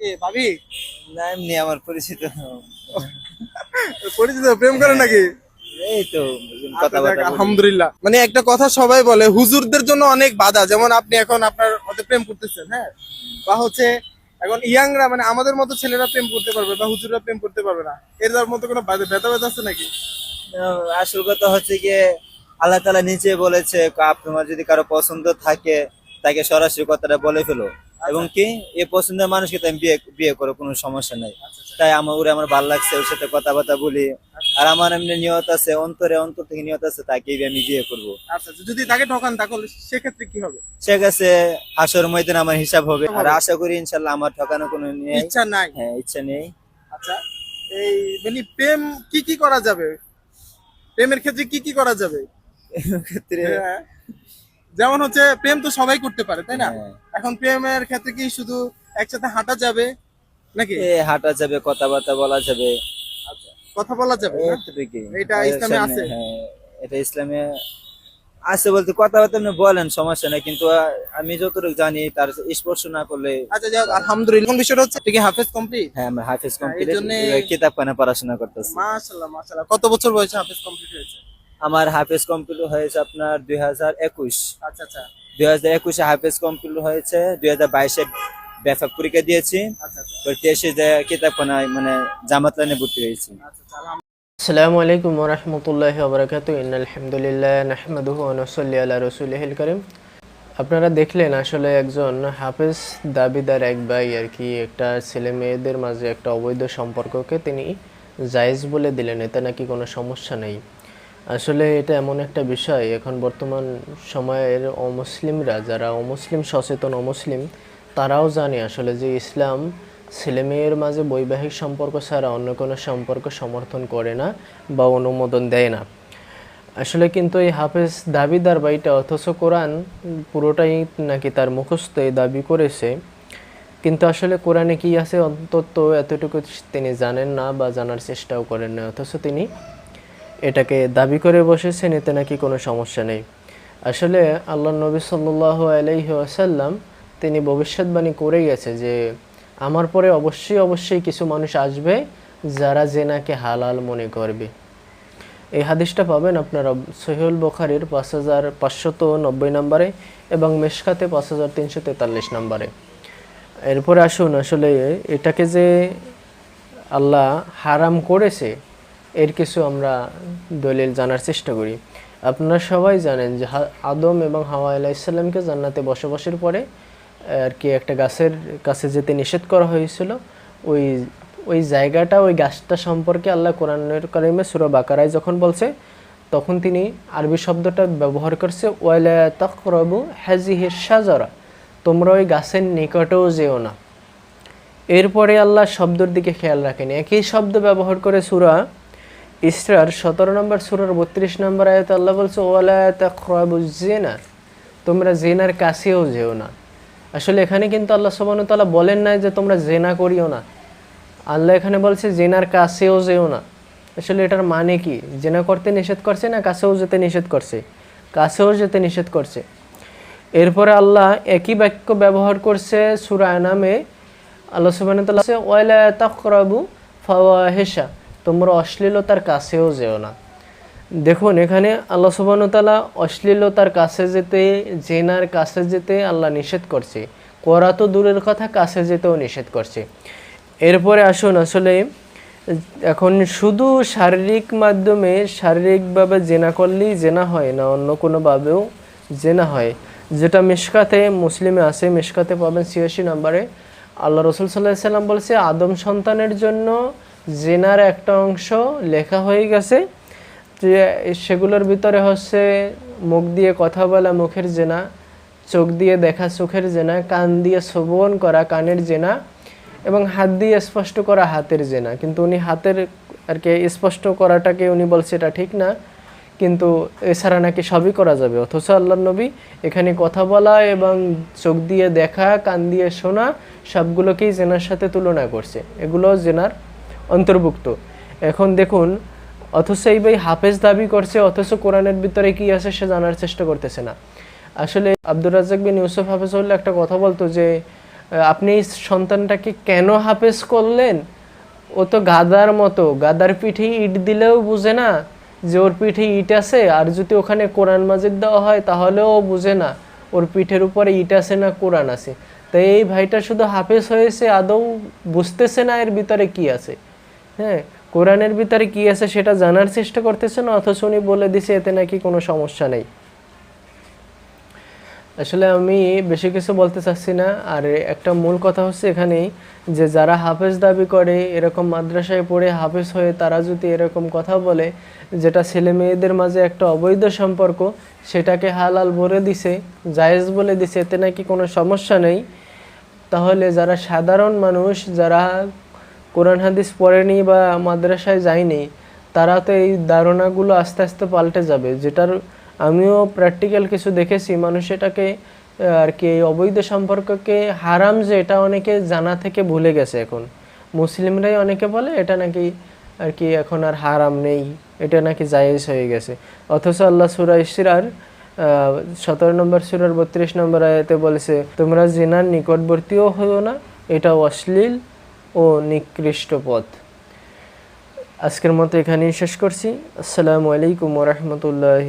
কে ভাবি? না এমনি আমার পরিচিত। পরিচিত? প্রেম করে নাকি? এই তো আচ্ছা, আলহামদুলিল্লাহ। মানে একটা কথা সবাই বলে হুজুরদের জন্য অনেক বাধা। যেমন আপনি এখন আপনার মধ্যে প্রেম করতেছেন হ্যাঁ? বা হচ্ছে এখন ইয়াংরা মানে আমাদের মতো ছেলেরা প্রেম করতে পারবে বা হুজুররা প্রেম করতে পারবে না। এর যার মতো কোনো ব্যথা ব্যথা আছে নাকি? আসল কথা হচ্ছে গিয়ে আল্লাহ তালা নিচে বলেছে তোমার যদি কারও পছন্দ থাকে তাকে সরাসরি কথাটা বলে ফেলো। এবং কি এ পছন্দের মানুষকে তো আমি বিয়ে বিয়ে করো কোনো সমস্যা নাই। তাই আমার ওরে আমার ভালো লাগছে ওর সাথে কথাবার্তা বলি। আর আমার এমনি নিয়ত আছে অন্তরে অন্তর থেকে নিয়ত আছে তাকেই আমি বিয়ে করব। আচ্ছা আচ্ছা, যদি তাকে ঠকান তাহলে সেক্ষেত্রে কি হবে? সে কাছে হাসর ময়দান আমার হিসাব হবে। আর আশা করি ইনশাল্লাহ আমার ঠকানো কোনো ইচ্ছা নাই। হ্যাঁ ইচ্ছা নেই। আচ্ছা। এই মানে প্রেম কি কি করা যাবে? প্রেমের ক্ষেত্রে কি কি করা যাবে? ক্ষেত্রে হ্যাঁ। যেমন হচ্ছে প্রেম তো সবাই করতে পারে তাই না? হ্যাঁ। এখন প্রেমের ক্ষেত্রে কি শুধু একসাথে হাঁটা যাবে নাকি? হাঁটা যাবে কথাবার্তা বলা যাবে। আচ্ছা কথা বলা যাবে এটা ইসলামে আছে? হ্যাঁ, এটা ইসলামে আছে বলতে কথাবার্তা আপনি বলেন সমস্যা নেই কিন্তু আমি যতটুকু জানি তার স্পর্শ না করলে আচ্ছা যাক আলহামদুলিল্লাহ। কোন বিষয়টা হচ্ছে? কি হাফেজ কমপ্লিট হ্যাঁ আমি হাফিজ হ্যাঁ, কমপ্লিট পড়াশোনা করতেছি। মাশাআল্লাহ মাশাআল্লাহ। কত বছর বয়সে হাফেজ কমপ্লিট হয়েছে? আমার হাফেজ কমপ্লিট হয়েছে আপনার দুই হাজার একুশ। আচ্ছা আচ্ছা। দুই হাজার একুশে হাফেজ কমপ্লিট হয়েছে দুই হাজার বাইশে ব্যাপক পরীক্ষা দিয়েছি। আচ্ছা আচ্ছা। তো তেইশে যে কিতাব খানায় মানে জামাত লাইনে ভর্তি হয়েছি। আচ্ছা আলহামদুলিল্লাহ। আসসালামু আলাইকুম ওরহমতুল্লাহি ওবরাকাতু ইনালহামদুলিল্লাহ নাহমাদুহু ওয়া নুসাল্লি আলা রাসূলিহিল কারীম। আপনারা দেখলেন আসলে একজন হাফেজ দাবিদার এক ভাই আর কি একটা ছেলে মেয়েদের মাঝে একটা অবৈধ সম্পর্ককে তিনি জায়েজ বলে দিলেন এতে নাকি কোনো সমস্যা নেই। আসলে এটা এমন একটা বিষয়, এখন বর্তমান সময়ের অমুসলিমরা যারা অমুসলিম সচেতন অমুসলিম, তারাও জানে আসলে যে ইসলাম ছেলে মেয়ের মাঝে বৈবাহিক সম্পর্ক ছাড়া অন্য কোনো সম্পর্ক সমর্থন করে না বা অনুমোদন দেয় না। আসলে কিন্তু এই হাফেজ দাবিদার বাইটা অথচ কোরআন পুরোটাই নাকি তার মুখস্থ দাবি করেছে। কিন্তু আসলে কোরআনে কি আছে? অন্তত এতটুকু তিনি জানেন না বা জানার চেষ্টাও করেন না অথচ তিনি এটাকে দাবি করে বসেছেন, এতে নাকি কোনো সমস্যা নেই। আসলে আল্লাহ নবী সাল্লাহ আলাইহি আসাল্লাম তিনি ভবিষ্যৎবাণী করে গেছে যে, আমার পরে অবশ্যই অবশ্যই কিছু মানুষ আসবে যারা জেনাকে হালাল মনে করবে। এই হাদিসটা পাবেন আপনারা সহিউল বখারির পাঁচ হাজার পাঁচশত নব্বই নম্বরে এবং মেশকাতে পাঁচ হাজার তিনশো তেতাল্লিশ নম্বরে। এরপরে আসুন, আসলে এটাকে যে আল্লাহ হারাম করেছে এর কিছু আমরা দলিল জানার চেষ্টা করি। আপনারা সবাই জানেন যে আদম এবং হাওয়া আলাইসাল্লামকে জান্নাতে বসবাসের পরে, আর কি একটা গাছের কাছে যেতে নিষেধ করা হয়েছিল, ওই ওই জায়গাটা, ওই গাছটা সম্পর্কে আল্লাহ কোরআনের কারিমে সুরা বাকারায় যখন বলছে, তখন তিনি আরবি শব্দটা ব্যবহার করছে, ওয়ালা তকরবু হাজিহির সাজরা তোমরা ওই গাছের নিকটেও যেও না। এরপরে আল্লাহ শব্দের দিকে খেয়াল রাখেন। একই শব্দ ব্যবহার করে সুরা ইসরার সতেরো নম্বর সুরার বত্রিশ নম্বর আয়ত আল্লাহ বলছে জিনা তোমরা জেনার কাছেও যেও না। আসলে এখানে কিন্তু আল্লাহ তাআলা বলেন নাই যে তোমরা জেনা করিও না। আল্লাহ এখানে বলছে জেনার কাছেও যেও না। আসলে এটার মানে কি? জেনা করতে নিষেধ করছে না কাছেও যেতে নিষেধ করছে? কাছেও যেতে নিষেধ করছে। এরপরে আল্লাহ একই বাক্য ব্যবহার করছে সূরা আনামে। আল্লাহ সুবহানাহু ওয়া তাআলা বলছে, ওয়ালা তাকরাবু ফাওয়াহিশা তোমরা অশ্লীলতার কাছেও যেও না। দেখুন, এখানে আল্লাহ ওয়া অশ্লীলতার কাছে যেতে, জেনার কাছে যেতে আল্লাহ নিষেধ করছে। করা তো দূরের কথা, কাছে যেতেও নিষেধ করছে। এরপরে আসুন আসলে, এখন শুধু শারীরিক মাধ্যমে শারীরিকভাবে জেনা করলেই জেনা হয় না, অন্য কোনোভাবেও জেনা হয়। যেটা মিশকাতে, মুসলিমে আছে, মিশকাতে পাবেন ছিয়াশি নম্বরে। আল্লাহ রসুল সাল্লাহ সাল্লাম বলছে, আদম সন্তানের জন্য জেনার একটা অংশ লেখা হয়ে গেছে যে সেগুলোর ভিতরে হচ্ছে মুখ দিয়ে কথা বলা, মুখের জেনা, চোখ দিয়ে দেখা, চোখের জেনা, কান দিয়ে শ্রবণ করা, কানের জেনা এবং হাত দিয়ে স্পষ্ট করা হাতের জেনা। কিন্তু উনি হাতের আর কি স্পষ্ট করাটাকে উনি বলছে এটা ঠিক না, কিন্তু এছাড়া নাকি সবই করা যাবে। অথচ আল্লাহ নবী এখানে কথা বলা এবং চোখ দিয়ে দেখা, কান দিয়ে শোনা সবগুলোকেই জেনার সাথে তুলনা করছে। এগুলো জেনার অন্তর্ভুক্ত। এখন দেখুন, অথচ এই ভাই হাফেজ দাবি করছে, অথচ কোরআনের ভিতরে কি আছে সে জানার চেষ্টা করতেছে না। আসলে আব্দুর রাজ্জাক বিন ইউসুফ হাফেজউল্লাহ একটা কথা বলতো যে আপনি সন্তানটাকে কেন হাফেজ করলেন? ও তো গাদার মতো, গাদার পিঠে ইট দিলেও বুঝে না যে ওর পিঠে ইট আছে, আর যদি ওখানে কোরআন মাজিদ দেওয়া হয় তাহলেও ও বুঝে না ওর পিঠের উপরে ইট আছে না কোরআন আছে। তো এই ভাইটা শুধু হাফেজ হয়েছে, আদৌ বুঝতেছে না এর ভিতরে কি আছে। হ্যাঁ কোরআনের ভিতরে কি আছে সেটা জানার চেষ্টা করতেছে না, অথচ উনি বলে দিছে এতে নাকি কোনো সমস্যা নেই। আসলে আমি বেশি কিছু বলতে চাচ্ছি না, আর একটা মূল কথা হচ্ছে এখানেই যে যারা হাফেজ দাবি করে, এরকম মাদ্রাসায় পড়ে হাফেজ হয়ে তারা যদি এরকম কথা বলে, যেটা ছেলে মেয়েদের মাঝে একটা অবৈধ সম্পর্ক, সেটাকে হালাল বলে দিছে, জায়েজ বলে দিছে, এতে নাকি কোনো সমস্যা নেই। তাহলে যারা সাধারণ মানুষ, যারা কোরআন হাদিস পড়েনি বা মাদ্রাসায় যায়নি, তারা তো এই ধারণাগুলো আস্তে আস্তে পাল্টে যাবে। যেটার আমিও প্র্যাকটিক্যাল কিছু দেখেছি, মানুষ এটাকে আর কি এই অবৈধ সম্পর্ককে হারাম যে, এটা অনেকে জানা থেকে ভুলে গেছে এখন। মুসলিমরাই অনেকে বলে, এটা নাকি আর কি এখন আর হারাম নেই, এটা নাকি জায়েজ হয়ে গেছে। অথচ আল্লাহ সুরা ইসরার সতেরো নম্বর সুরার বত্রিশ নম্বর আয়াতে বলেছে, তোমরা জেনার নিকটবর্তীও হও না এটা অশ্লীল ও নিকৃষ্ট পথ। আজকের মতো এখানেই শেষ করছি। আসসালামু আলাইকুম রহমতুল্লাহ